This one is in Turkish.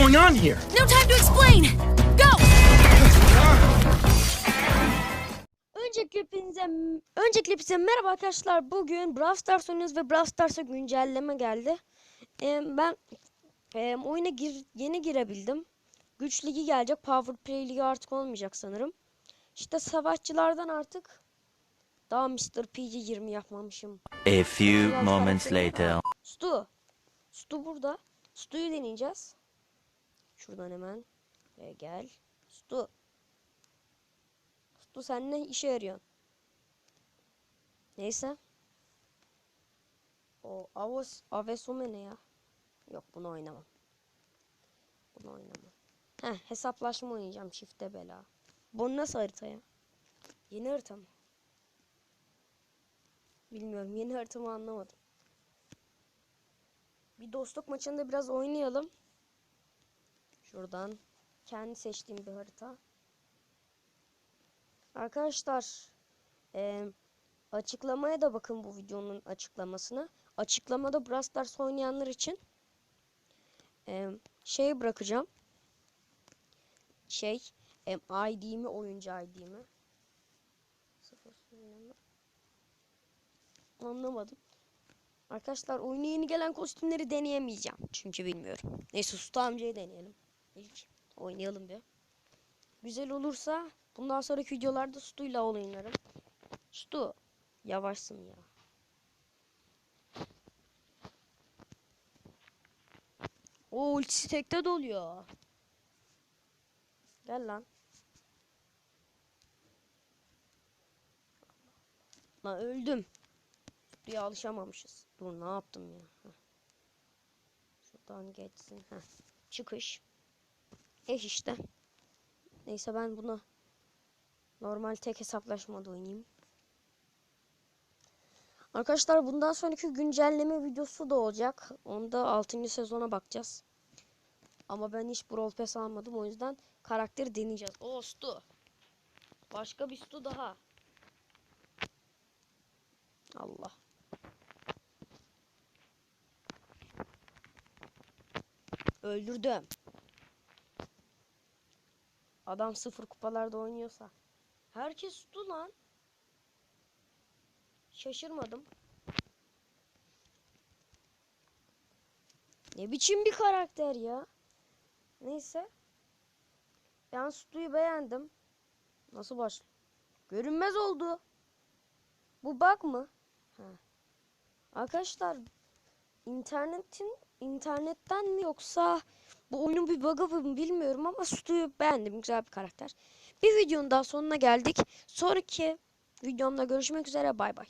going on here? No time to explain. Go. Öncelikle hepinize, öncelikle hepinize merhaba arkadaşlar. Bugün Brawl Stars oynuyoruz ve Brawl Stars'a güncelleme geldi. Ee, ben e, oyuna gir, yeni girebildim. Güç ligi gelecek. Power Play ligi artık olmayacak sanırım. İşte savaşçılardan artık daha Mr. PG 20 yapmamışım. A few moments later. Stu. Stu burada. Stu'yu deneyeceğiz. Şuradan hemen. Ve gel. Stu. Stu sen ne işe yarıyorsun? Neyse. O Avos Avesome ne ya? Yok bunu oynamam. Bunu oynamam. Heh hesaplaşma oynayacağım çifte bela. Bu nasıl harita ya? Yeni harita mı? Bilmiyorum yeni haritamı anlamadım. Bir dostluk maçında biraz oynayalım. Şuradan kendi seçtiğim bir harita. Arkadaşlar eee, açıklamaya da bakın bu videonun açıklamasına. Açıklamada Brawl Stars oynayanlar için eee, şey bırakacağım. Şey em, ID'mi oyuncu ID'mi. Anlamadım. Arkadaşlar oyuna yeni gelen kostümleri deneyemeyeceğim. Çünkü bilmiyorum. Neyse Usta amcayı deneyelim. İlk oynayalım bir. Güzel olursa bundan sonraki videolarda Stu'yla oynarım. Stu. Yavaşsın ya. O ultisi tekte doluyor. Gel lan. Lan öldüm. Suya alışamamışız. Dur ne yaptım ya. Heh. Şuradan geçsin. Heh. Çıkış. Eş işte. Neyse ben bunu normal tek hesaplaşmada oynayayım. Arkadaşlar bundan sonraki güncelleme videosu da olacak. Onda 6. sezona bakacağız. Ama ben hiç Brawl Pass almadım. O yüzden karakteri deneyeceğiz. O Stu. Başka bir Stu daha. Allah. Öldürdüm. Adam sıfır kupalarda oynuyorsa. Herkes tuttu lan. Şaşırmadım. Ne biçim bir karakter ya. Neyse. Ben Stu'yu beğendim. Nasıl baş? Görünmez oldu. Bu bug mı? Ha. Arkadaşlar internetin internetten mi yoksa bu oyunun bir bug'ı mı bilmiyorum ama Stu'yu beğendim. Güzel bir karakter. Bir videonun daha sonuna geldik. Sonraki videomda görüşmek üzere. Bay bay.